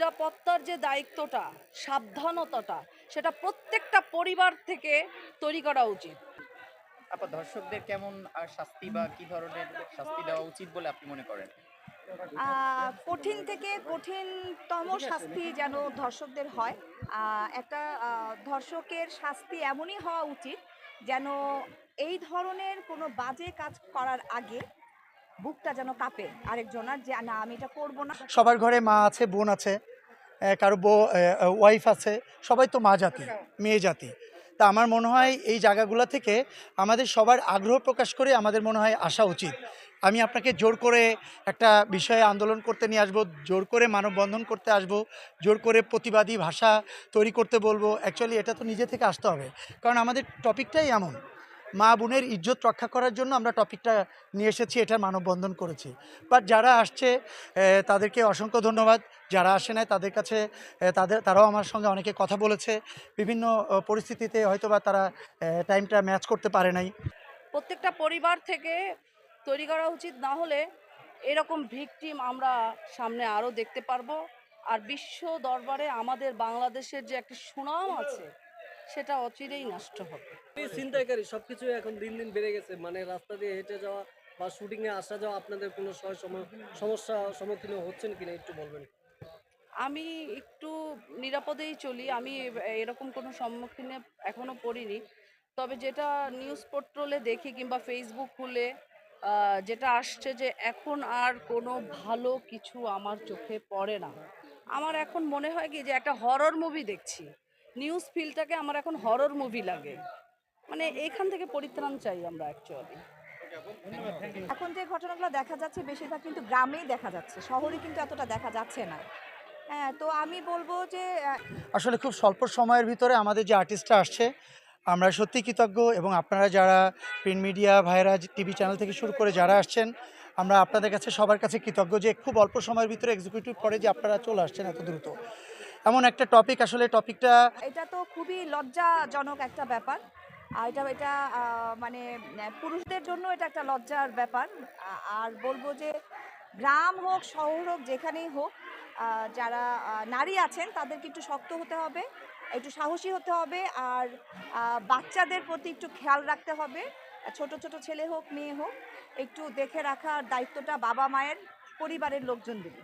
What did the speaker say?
নিরাপত্তার যে দায়িত্বটা সাবধানতাটা সেটা প্রত্যেকটা পরিবার থেকে তৈরি করা উচিত। আপা দর্শকদের কেমন শাস্তি বা কি ধরনের শাস্তি দেওয়া উচিত বলে আপনি মনে করেন? আহ, কঠিন থেকে কঠিনতম শাস্তি যেন ধর্ষকদের হয়। আহ, একটা আহ, ধর্ষকের শাস্তি এমনই হওয়া উচিত যেন এই ধরনের কোনো বাজে কাজ করার আগে বুকটা যেন কাঁপে আরেকজনের যে না আমি এটা করব না। সবার ঘরে মা আছে বোন আছে কারও বউ ওয়াইফ আছে, সবাই তো মা জাতি, মেয়ে জাতি। তা আমার মনে হয় এই জায়গাগুলো থেকে আমাদের সবার আগ্রহ প্রকাশ করে আমাদের মনে হয় আসা উচিত। আমি আপনাকে জোর করে একটা বিষয়ে আন্দোলন করতে নিয়ে আসব, জোর করে মানববন্ধন করতে আসব, জোর করে প্রতিবাদী ভাষা তৈরি করতে বলব। অ্যাকচুয়ালি এটা তো নিজে থেকে আসতে হবে। কারণ আমাদের টপিকটাই এমন। মা বোনের ইজ্জত রক্ষা করার জন্য আমরা টপিকটা নিয়ে এসেছি এটা মানববন্ধন করেছি। বাট যারা আসছে তাদেরকে অসংখ্য ধন্যবাদ। যারা আসে নাই, তাদের কাছে তাদের, তারাও আমার সঙ্গে অনেকে কথা বলেছে। বিভিন্ন পরিস্থিতিতে হয়তো বা তারা টাইমটা ম্যাচ করতে পারে নাই। প্রত্যেকটা পরিবার থেকে তৈরি করা উচিত না হলে এরকম ভিকটিম আমরা সামনে আরও দেখতে পারব। আর বিশ্ব দরবারে আমাদের বাংলাদেশের যে একটা সুনাম আছে সেটা অচিরেই নষ্ট হবে। এই ছিনতাইকারী সবকিছু এখন দিন দিন বেড়ে গেছে। মানে রাস্তা দিয়ে হেঁটে যাওয়া বা শুটিং এ আসা যাওয়া আপনাদের কোনো সয় সম- সমস্যা সম্মুখীন হচ্ছেন কিনা একটু বলবেন? আমি একটু নিরাপদেই চলি। আমি এরকম কোনো সম্মুখীনে এখনও পড়িনি। তবে যেটা নিউজ পোর্টালে দেখি কিংবা ফেসবুক খুলে যেটা আসছে যে এখন আর কোনো ভালো কিছু আমার চোখে পড়ে না। আমার এখন মনে হয় কি যে একটা হরর মুভি দেখছি। নিউজ ফিলটাকে আমার এখন হরর মুভি লাগে। মানে এইখান থেকে পরিত্রাণ চাই আমরা অ্যাকচুয়ালি এখন যে ঘটনাগুলো দেখা যাচ্ছে বেশিরভাগ কিন্তু গ্রামেই দেখা যাচ্ছে শহরে কিন্তু এতটা দেখা যাচ্ছে না। হ্যাঁ তো আমি বলব যে আসলে খুব স্বল্প সময়ের ভিতরে আমাদের যে আর্টিস্টরা আসছে আমরা সত্যি কৃতজ্ঞ এবং আপনারা যারা প্রিন্ট মিডিয়া ভাইরা টিভি চ্যানেল থেকে শুরু করে যারা আসছেন আমরা আপনাদের কাছে সবার কাছে কৃতজ্ঞ যে খুব অল্প সময়ের ভিতরে এক্সিকিউটিভ করে যে আপনারা চলে আসছেন এত দ্রুত। এমন একটা টপিক আসলে টপিকটা এটা তো খুবই লজ্জাজনক একটা ব্যাপার। আর এটা এটা মানে পুরুষদের জন্য এটা একটা লজ্জার ব্যাপার। আর বলব যে গ্রাম হোক, শহর হোক, যেখানেই হোক যারা নারী আছেন, তাদেরকে একটু শক্ত হতে হবে, একটু সাহসী হতে হবে, আর বাচ্চাদের প্রতি একটু খেয়াল রাখতে হবে। ছোট ছোট ছেলে হোক, মেয়ে হোক, একটু দেখে রাখার দায়িত্বটা বাবা মায়ের, পরিবারের লোকজনদের